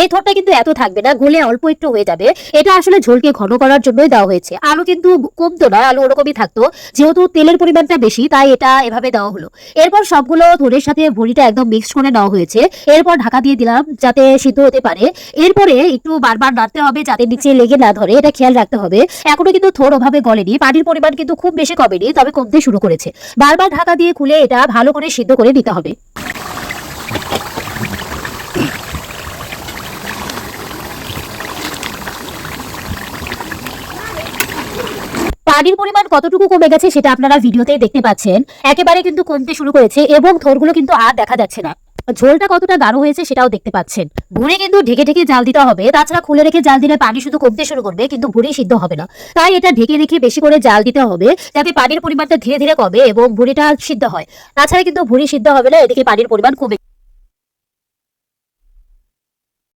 এই থরটা কিন্তু এত থাকবে না, গলে অল্প একটু হয়ে যাবে। এটা আসলে ঝোলকে ঘন করার জন্যই দেওয়া হয়েছে। আলু কিন্তু কমতো না আলু ওরকমই থাকতো। যেহেতু তেলের পরিমাণটা বেশি, তাই এটা এভাবে দেওয়া হলো। এরপর সবগুলো থরের সাথে ভুড়িটা একদম মিক্স করে নেওয়া হয়েছে। এরপর ঢাকা দিয়ে দিলাম যাতে সিদ্ধ হতে পারে। এরপরে একটু বারবার নাড়তে হবে যাতে নিচে লেগে না ধরে, এটা খেয়াল রাখতে হবে। এখনও কিন্তু থোর ওভাবে গলেনি, পানির পরিমাণ কিন্তু খুব বেশি কমেনি, তবে কমতে শুরু করেছে। বারবার ঢাকা দিয়ে খুলে এটা ভালো করে সিদ্ধ করে নিতে হবে। পানির পরিমাণ কতটুকু কমে গেছে সেটা আপনারা ভিডিওতেই দেখতে পাচ্ছেন। একেবারে কিন্তু কমতে শুরু করেছে এবং থোরগুলো কিন্তু আর দেখা যাচ্ছে না। ঝোলটা কতটা গাঢ় হয়েছে সেটাও দেখতে পাচ্ছেন। ভুড়ি কিন্তু ঢেকে ঢেকে জাল দিতে হবে, তাছাড়া খুলে রেখে জাল দিলে পানি শুধু কমতে শুরু করবে, কিন্তু ভুড়ি সিদ্ধ হবে না। তাই এটা ঢেকে রেখে বেশি করে জাল দিতে হবে, যাতে পানির পরিমাণটা ধীরে ধীরে কমে এবং ভুড়িটা সিদ্ধ হয়। তাছাড়া কিন্তু ভুড়ি সিদ্ধ হবে না, এদিকে পানির পরিমাণ কমে